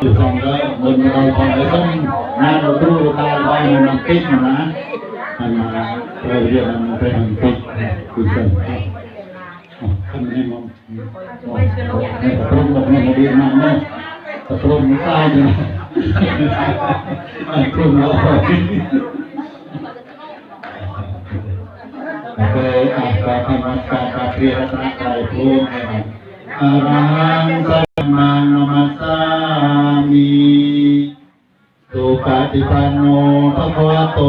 อยู่สองก็บนเราพอเลยต้องงานเราดูตาไว้มันติดนะมันมาเราเรียกมั เคยอาบกับธรรมกายกัเพียรตระไตรภูมิให้มันอารังสัมมานมัสสามีสุปฏิปันโนภะคะวะโต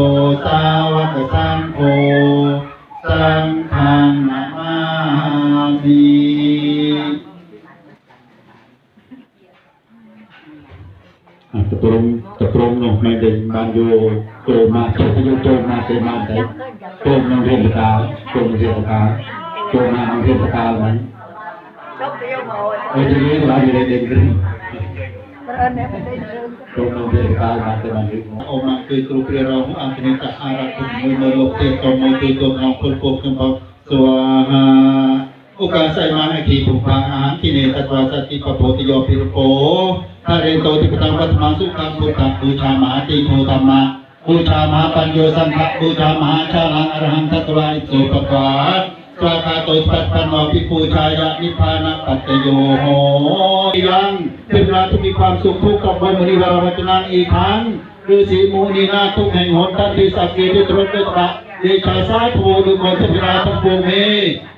สาวกสังโฆสังฆานามามี តព្រមតព្រមនោះមិនដែលបានយកគ្រូមកចិត្តយកចូលមកទេបានតែចូលនឹងរៀនបតាចូលរៀនបតាចូលមកនឹងរៀនបតាហ្នឹងចុះទៅមកអីនិយាយឡើងនិយាយនេះប្រើអ្នកបតីចូលនឹងរៀនបតាបានតែបានរៀនអូមកគឺគ្រូព្រារងអង្គនេះសហរដ្ឋជាមួយនៅលោកទេក៏មកគឺក្នុងគុណគុំខ្ញុំផងស្វាហា โอกาสใส่มาให้ขีภูพังอาหารที่เนตะวาสติปโพติโยปิรโกถ้าเรนโตติปตังวัตมังสุขังภูตังบูชามหาตีโพธรรมะบูชามหาปัญโยสังฆบูชามหาชาลังอรหันต์ตุลาอิสุปปาสวาคาโตปัตตนอภิปูชายะนิพพานะปัตโยโหยังเป็นราที่มีความสุขทุกข์กับบนมณีวรวัจนานอีกครั้งฤาษีมูนีนาทุกแห่งหนทันติสักเกติตรุตตะ ดชาสาธุดุมนเทพราทั้งปวงเม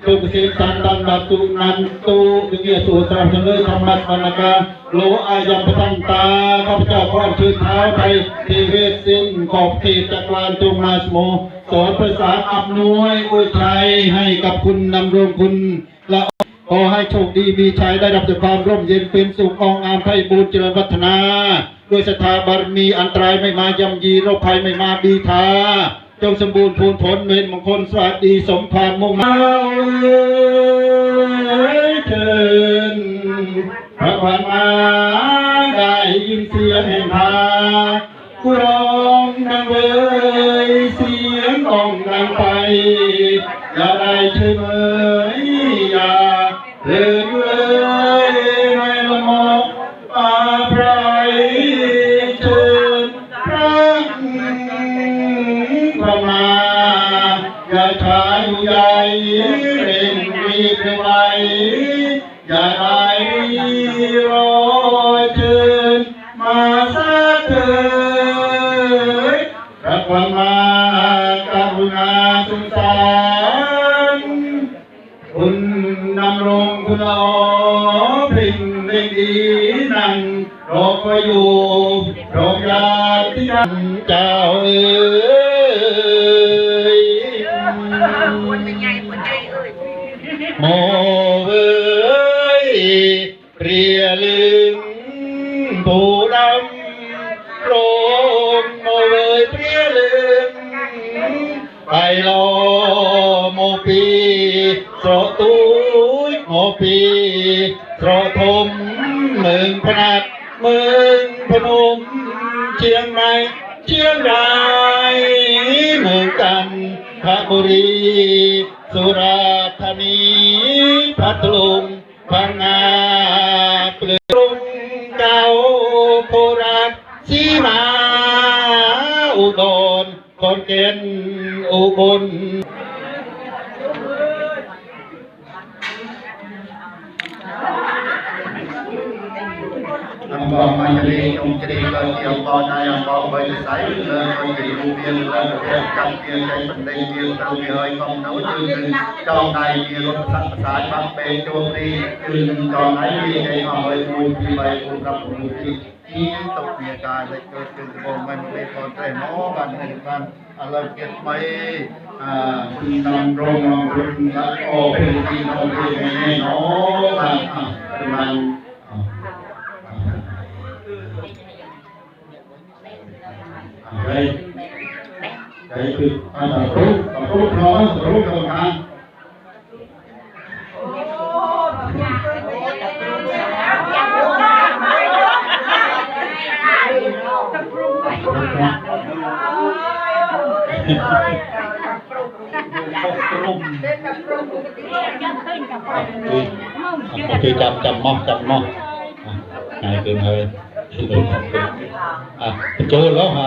จงเสกสันตันดัตุนันตุดุเกียสุตรังเลยธรรมัสมนกาโลอายัมปตันตาข้าพเจ้าขออัญเชิญเท้าไปเทเวสิ้นขอบเขตจักรวาลจงมาสโมสอนภาษาอำนวยอวยชัยให้กับคุณนำรงคุณละขอให้โชคดีมีชัยได้รับแต่ความร่มเย็นเป็นสุของอามไพบูรณ์เจริญวัฒนา ด้วยศรัทธาบารมีอันตรายไม่มาย่ำยีโรคภัยไม่มาบีทา จงสมบูรณ์พูนผลเวรมงคลสวัสดีสมภารมงมาเชิญพระพันมาได้ยินเสียงแห่งพากูร้ ดีนั่งรอคอยอยู่รอญาติกันเจ้าเอ๋ยคนเป็นไงคนใหญ่เอ่ยโมเอ๋ยเปรียลึงผู้นำโรมโมเอ๋ยเปรียลึงไปรอโมปี งพนมเชียงใหม่เชียงรายเมืองกันทบุรี สุราษฎร์ธานีพัทลุงพังงาเปลือกรุงเก่าโคราชสีมา อุดรขอนแก่นอุบล បងមញ្ញលីអង្គជ្រីក៏ជាអំបងដែរអំបងបីស័យលើអង្គជ្រីរូបវាលើព្រះកម្មវាចេញបណ្ដេញវាទៅវាហើយកុំនៅជឿនឹងចងដៃវារត់សត្វប្រសាទបាត់ពេកជួបរីគឺនឹងចងដៃវាចេញអស់ហើយមួយពីរបីគូប្រាប់គូទីទីតុវាកាយលេចកើតគឺបងមិនមេផងតែមកបានហើយបានឥឡូវគិតបីអឺតាមរងរុនអូពីទីនោះពីនេះណូបានបាន គឺតែប្រកបប្រកបខោសរុបកម្មការគេចាប់ចាប់មកចាប់មកហើយគេមើលអ่ะចូលឡោះហ่า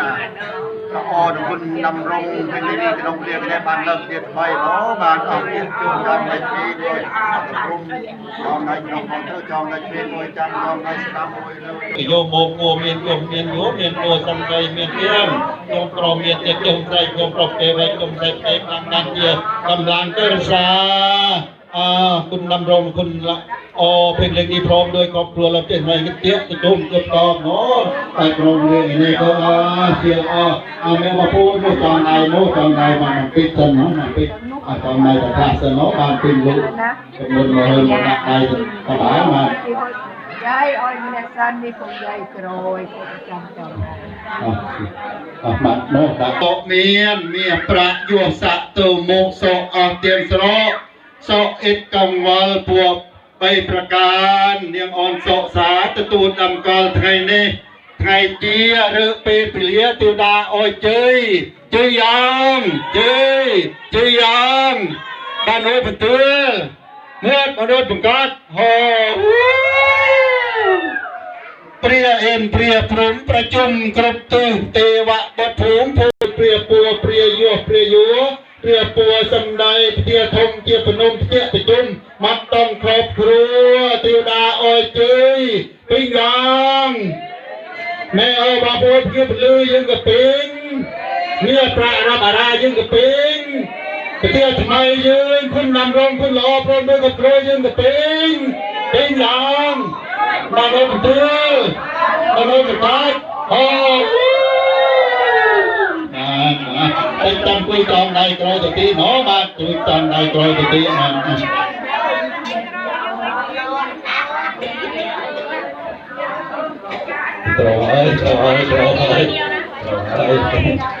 រគុណនំរងពេលនេះក្នុងព្រះនេះបានលើកទៀតថ្មីមកបានអរគុណជូនដល់មេទីមួយក្រុមដល់ដៃក្នុងផងទៅចောင်းដៃពេលមួយចាំដល់ដៃស្ដាប់មួយលើកយោមកគួមានគុំមានយោមានគួសំដីមានទៀមខ្ញុំប្រមានចិត្តខ្ញុំស្រីខ្ញុំប្រទេវខ្ញុំស្រីផ្ទៃបានដាក់ជាកម្លាំងទៅរសា អើគុណដំរងគុណអពេញលេខនេះព្រមដោយគ្រប់គ្រួឡើងទេហើយទៀតទទួលគ្រប់តបនោះតែព្រមលេខនេះក៏អសៀលអអមេមកពូនមកចំដៃមកចំដៃបានពីទៅនោះមកពីអត់ចំដៃប្រកាសទៅនោះបានពីលោកជំនុំមកហើយមកដាក់ដៃទៅក៏បានមកយាយអរអ្នកសាននេះខ្ញុំយាយក្រោយខ្ញុំចាំតើអស់អស់មកនោះតាតបមានមានប្រាក់យោស័កទៅមុខសអស់ទៀមស្រោ សអអិតកង្វល់ពួកបីប្រការនាងអនសកសាទទួលតម្កល់ថ្ងៃនេះថ្ងៃជាឬពេលពលាទេវតាអើយជើយជើយយ៉ាងជើយជើយយ៉ាងបានអើយបន្ទួលមើលបានអើយបង្កាត់ហោព្រះអិនព្រះព្រំប្រជុំគ្រប់ទិសទេវៈបុត្រភូមិភូមិព្រះពួរព្រះយោព្រះយោ ព្រាពួរសំដីផ្ទាធំជាភ្នំផ្ទះប្រជុំបាត់តំគ្របគ្រួទេវតាអើយជ័យពេញឡើងម៉ែអើបងប្អូនជាពលឺយើងក៏ពេញមានប្រាក់រាប់អារាយើងក៏ពេញប្រទេសថ្មីយើងគុណនាំរងគុណល្អប្រមមើលក៏ប្រយើងក៏ពេញពេញឡើងបងប្អូនទៅបងប្អូនទៅអូ ติดตันคุยจอนในกรอยตตีโนมาคุยตอนในกรอยตตีมันตรอโตรอยตรอยตรอย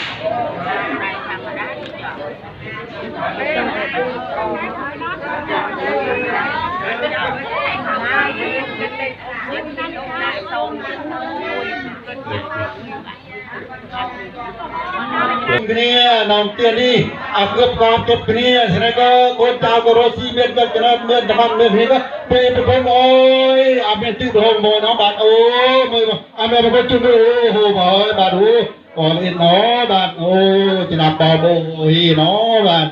គ្នានាំទៀតនេះអាគប់កោគប់គ្នាស្នេហ៍ក៏កូនចៅក៏រស់ស៊ីមានក៏ចំណើមានតំបន់មាននេះក៏ពេលប្រពន្ធអើយអត់មានទីប្រហងមកណោះបាទអូមើលអត់មានប្រពន្ធជុំអូហូបើបាទអូអនអ៊ីនណោបាទអូចំណាប់បោបអូហ៊ីណោបាទ